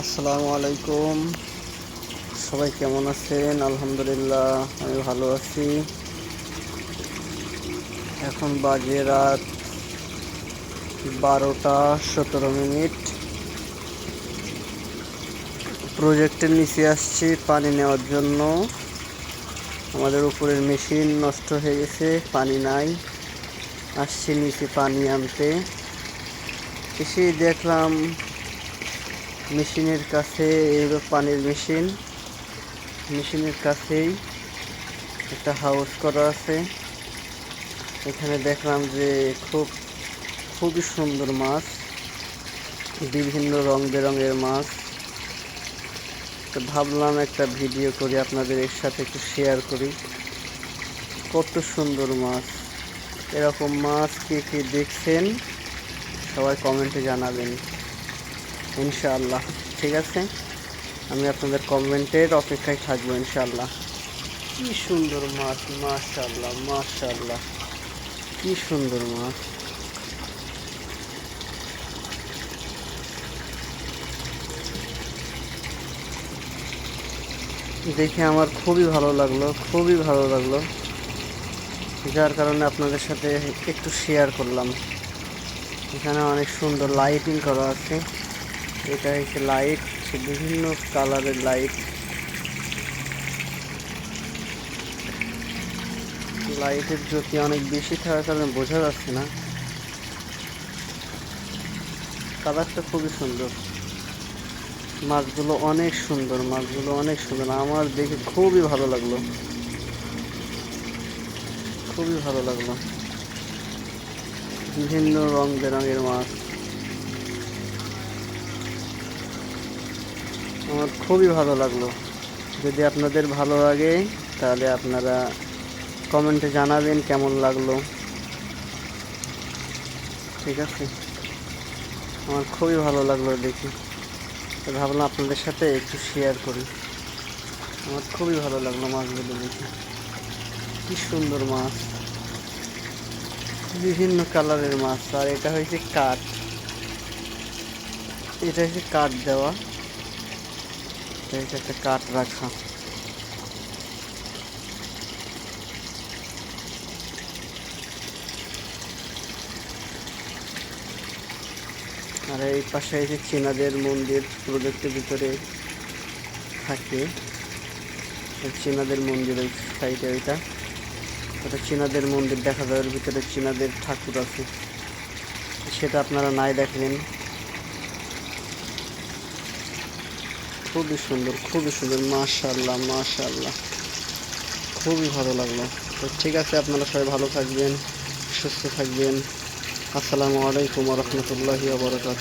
আসসালামু আলাইকুম। সবাই কেমন আছেন? আলহামদুলিল্লাহ, আমি ভালো আছি। এখন বাজে রাত বারোটা সতেরো মিনিট। প্রজেক্টের নিচে আসছি পানি নেওয়ার জন্য। আমাদের উপরের মেশিন নষ্ট হয়ে গেছে, পানি নাই। আসছি নিচে পানি আনতে। এসেই দেখলাম মেশিনের কাছে পানির মেশিন। মেশিনের কাছেই একটা হাউস করা আছে। এখানে দেখলাম যে খুব, খুবই সুন্দর মাছ, বিভিন্ন রং বেরঙের মাছ। তো ভাবলাম একটা ভিডিও করি, আপনাদের এর সাথে একটু শেয়ার করি। কত সুন্দর মাছ। এরকম মাছ কে কে দেখছেন, সবাই কমেন্টে জানাবেন। ইনশাআল্লাহ। ঠিক আছে? আমি আপনাদের কমেন্টের অপেক্ষায় থাকব ইনশাআল্লাহ। কি সুন্দর মাছ মাশাআল্লাহ মাশাআল্লাহ। কি সুন্দর মাছ দেখে আমার খুবই ভালো লাগল, খুবই ভালো লাগল। যার কারণে আপনাদের সাথে একটু শেয়ার করলাম। এখানে অনেক সুন্দর লাইটিং করা আছে। এটা হচ্ছে লাইট বিভিন্ন কালারের লাইট লাইটের জ্যোতি অনেক বেশি থাকার কারণে বোঝা যাচ্ছে না। কালারটা খুবই সুন্দর। মাছগুলো অনেক সুন্দর, মাছগুলো অনেক সুন্দর। আমার দেখে খুবই ভালো লাগল। খুবই ভালো লাগল। বিভিন্ন রং বেরঙের মাছ। আমার খুবই ভালো লাগল। যদি আপনাদের ভালো লাগে, তাহলে আপনারা কমেন্টে জানাবেন কেমন লাগল। ঠিক আছে? আমার খুবই ভালো লাগল দেখি। ভাবলাম আপনাদের সাথে একটু শেয়ার করি। আমার খুবই ভালো লাগল মাছগুলো দেখি। কি সুন্দর মাছ। বিভিন্ন কালারের মাছ। আর এটা হয়েছে কাঠ। এটা হচ্ছে কাঠ দেওয়া। এটা একটা কাঠ রাখা। আর এই পাশে এই যে চীনাদের মন্দির প্রজেক্টের ভিতরে থাকে চীনাদের মন্দির ওই সাইডে ওইটা। ওটা চীনাদের মন্দির দেখা যায় ভিতরে চীনাদের ঠাকুর আছে। সেটা আপনারা নাই দেখলেন খুবই সুন্দর খুবই সুন্দর। মাশাল্লাহ মাশাল্লাহ খুবই ভালো লাগল। তো ঠিক আছে, আপনারা সবাই ভালো থাকবেন, সুস্থ থাকবেন। আসসালামু আলাইকুম রহমতুল্লাহি আবরকাত